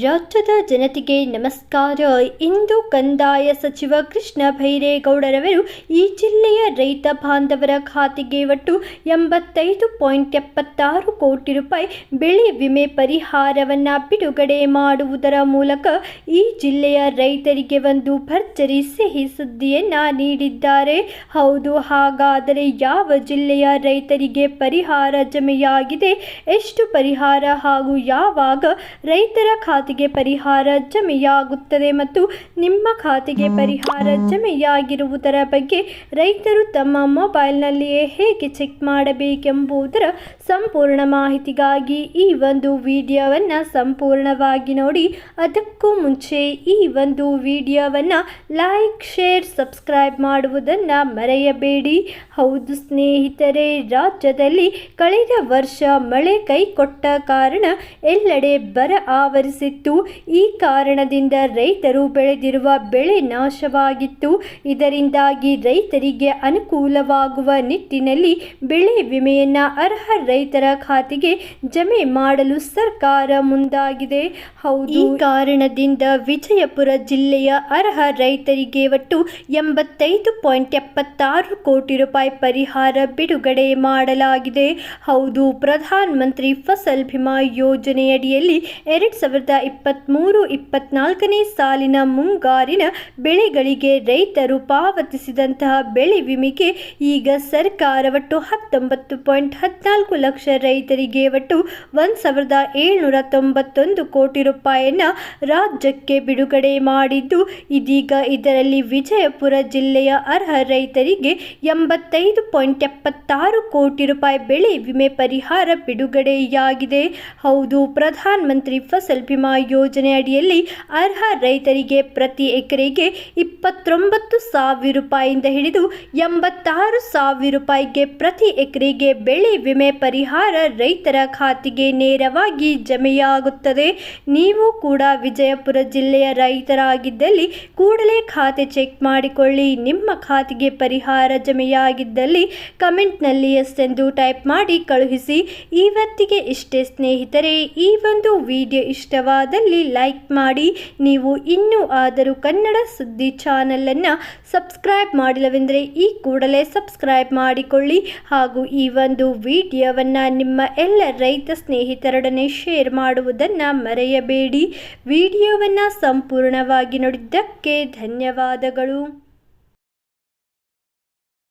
ರಾಜ್ಯದ ಜನತೆಗೆ ನಮಸ್ಕಾರ. ಇಂದು ಕಂದಾಯ ಸಚಿವ ಕೃಷ್ಣ ಭೈರೇಗೌಡರವರು ಈ ಜಿಲ್ಲೆಯ ರೈತ ಬಾಂಧವರ ಖಾತೆಗೆ ಒಟ್ಟು ಎಂಬತ್ತೈದು ಪಾಯಿಂಟ್ ಎಪ್ಪತ್ತಾರು ಕೋಟಿ ರೂಪಾಯಿ ಬೆಳೆ ವಿಮೆ ಪರಿಹಾರವನ್ನು ಬಿಡುಗಡೆ ಮಾಡುವುದರ ಮೂಲಕ ಈ ಜಿಲ್ಲೆಯ ರೈತರಿಗೆ ಒಂದು ಭರ್ಜರಿ ಸಿಹಿ ಸುದ್ದಿಯನ್ನು ನೀಡಿದ್ದಾರೆ. ಹೌದು, ಹಾಗಾದರೆ ಯಾವ ಜಿಲ್ಲೆಯ ರೈತರಿಗೆ ಪರಿಹಾರ ಜಮೆಯಾಗಿದೆ? ಎಷ್ಟು ಪರಿಹಾರ ಹಾಗೂ ಯಾವಾಗ ರೈತರ ಖಾತೆಗೆ ಪರಿಹಾರ ಜಮೆಯಾಗುತ್ತದೆ ಮತ್ತು ನಿಮ್ಮ ಖಾತೆಗೆ ಪರಿಹಾರ ಜಮೆಯಾಗಿರುವುದರ ಬಗ್ಗೆ ರೈತರು ತಮ್ಮ ಮೊಬೈಲ್ನಲ್ಲಿಯೇ ಹೇಗೆ ಚೆಕ್ ಮಾಡಬೇಕೆಂಬುದರ ಸಂಪೂರ್ಣ ಮಾಹಿತಿಗಾಗಿ ಈ ಒಂದು ವಿಡಿಯೋವನ್ನು ಸಂಪೂರ್ಣವಾಗಿ ನೋಡಿ. ಅದಕ್ಕೂ ಮುಂಚೆ ಈ ಒಂದು ವಿಡಿಯೋವನ್ನು ಲೈಕ್ ಶೇರ್ ಸಬ್ಸ್ಕ್ರೈಬ್ ಮಾಡುವುದನ್ನು ಮರೆಯಬೇಡಿ. ಹೌದು ಸ್ನೇಹಿತರೆ ರಾಜ್ಯದಲ್ಲಿ ಕಳೆದ ವರ್ಷ ಮಳೆ ಕೈಕೊಟ್ಟ ಕಾರಣ ಎಲ್ಲೆಡೆ ಬರ ಆವರಿಸಿತ್ತು ಈ ಕಾರಣದಿಂದ ರೈತರು ಬೆಳೆದಿರುವ ಬೆಳೆ ನಾಶವಾಗಿತ್ತು. ಇದರಿಂದಾಗಿ ರೈತರಿಗೆ ಅನುಕೂಲವಾಗುವ ನಿಟ್ಟಿನಲ್ಲಿ ಬೆಳೆ ವಿಮೆಯನ್ನು ಅರ್ಹ ರೈತರ ಖಾತೆಗೆ ಜಮೆ ಮಾಡಲು ಸರ್ಕಾರ ಮುಂದಾಗಿದೆ. ಹೌದು. ಈ ಕಾರಣದಿಂದ ವಿಜಯಪುರ ಜಿಲ್ಲೆಯ ಅರ್ಹ ರೈತರಿಗೆ ಒಟ್ಟು ಎಂಬತ್ತೈದು ಪಾಯಿಂಟ್ ಎಪ್ಪತ್ತಾರು ಕೋಟಿ ರೂಪಾಯಿ ಪರಿಹಾರ ಬಿಡುಗಡೆ ಮಾಡಲಾಗಿದೆ. ಹೌದು. ಪ್ರಧಾನ ಮಂತ್ರಿ ಫಸಲ್ ಬಿಮಾ ಯೋಜನೆಯಡಿಯಲ್ಲಿ ಎರಡು ಸಾವಿರದ ಇಪ್ಪತ್ತ್ಮೂರು ಇಪ್ಪತ್ನಾಲ್ಕನೇ ಸಾಲಿನ ಮುಂಗಾರಿನ ಬೆಳೆಗಳಿಗೆ ರೈತರು ಪಾವತಿಸಿದಂತಹ ಬೆಳೆ ವಿಮೆಗೆ ಈಗ ಸರ್ಕಾರ ಒಟ್ಟು ಹತ್ತೊಂಬತ್ತು ಪಾಯಿಂಟ್ ಹದಿನಾಲ್ಕು ಲಕ್ಷ ರೈತರಿಗೆ ಒಟ್ಟು ಒಂದು ಸಾವಿರದ ಏಳ್ನೂರ ತೊಂಬತ್ತೊಂದು ಕೋಟಿ ರೂಪಾಯಿಯನ್ನು ರಾಜ್ಯಕ್ಕೆ ಬಿಡುಗಡೆ ಮಾಡಿದ್ದು. ಇದೀಗ ಇದರಲ್ಲಿ ವಿಜಯಪುರ ಜಿಲ್ಲೆಯ ಅರ್ಹ ರೈತರಿಗೆ ಎಂಬತ್ತೈದು ಪಾಯಿಂಟ್ ಎಪ್ಪತ್ತಾರು ಕೋಟಿ ರೂಪಾಯಿ ಬೆಳೆ ವಿಮೆ ಪರಿಹಾರ ಬಿಡುಗಡೆಯಾಗಿದೆ. ಹೌದು, ಪ್ರಧಾನಮಂತ್ರಿ ಫಸಲ್ ಬಿಮಾ ಯೋಜನೆ ಅಡಿಯಲ್ಲಿ ಅರ್ಹ ರೈತರಿಗೆ ಪ್ರತಿ ಎಕರೆಗೆ ಇಪ್ಪತ್ತೊಂಬತ್ತು ಸಾವಿರ ರೂಪಾಯಿಯಿಂದ ಹಿಡಿದು ಎಂಬತ್ತಾರು ಸಾವಿರ ರೂಪಾಯಿಗೆ ಪ್ರತಿ ಎಕರೆಗೆ ಬೆಳೆ ವಿಮೆ ಪರಿಹಾರ ರೈತರ ಖಾತೆಗೆ ನೇರವಾಗಿ ಜಮೆಯಾಗುತ್ತದೆ. ನೀವು ಕೂಡ ವಿಜಯಪುರ ಜಿಲ್ಲೆಯ ರೈತರಾಗಿದ್ದಲ್ಲಿ ಕೂಡಲೇ ಖಾತೆ ಚೆಕ್ ಮಾಡಿಕೊಳ್ಳಿ. ನಿಮ್ಮ ಖಾತೆಗೆ ಪರಿಹಾರ ಜಮೆಯಾಗಿದ್ದಲ್ಲಿ ಕಮೆಂಟ್ನಲ್ಲಿ ಎಂದು ಟೈಪ್ ಮಾಡಿ ಕಳುಹಿಸಿ. ಇವತ್ತಿಗೆ ಇಷ್ಟೇ ಸ್ನೇಹಿತರೆ, ಈ ಒಂದು ವಿಡಿಯೋ ಇಷ್ಟವಾದಲ್ಲಿ ಲೈಕ್ ಮಾಡಿ. ನೀವು ಇನ್ನೂ ಆದರೂ ಕನ್ನಡ ಸುದ್ದಿ ಚಾನಲನ್ನು ಸಬ್ಸ್ಕ್ರೈಬ್ ಮಾಡಿಲ್ಲವೆಂದರೆ ಈ ಕೂಡಲೇ ಸಬ್ಸ್ಕ್ರೈಬ್ ಮಾಡಿಕೊಳ್ಳಿ. ಹಾಗೂ ಈ ಒಂದು ವಿಡಿಯೋವನ್ನು ನಿಮ್ಮ ಎಲ್ಲ ರೈತ ಸ್ನೇಹಿತರೊಡನೆ ಶೇರ್ ಮಾಡುವುದನ್ನು ಮರೆಯಬೇಡಿ. ವಿಡಿಯೋವನ್ನು ಸಂಪೂರ್ಣವಾಗಿ ನೋಡಿದ್ದಕ್ಕೆ ಧನ್ಯವಾದಗಳು.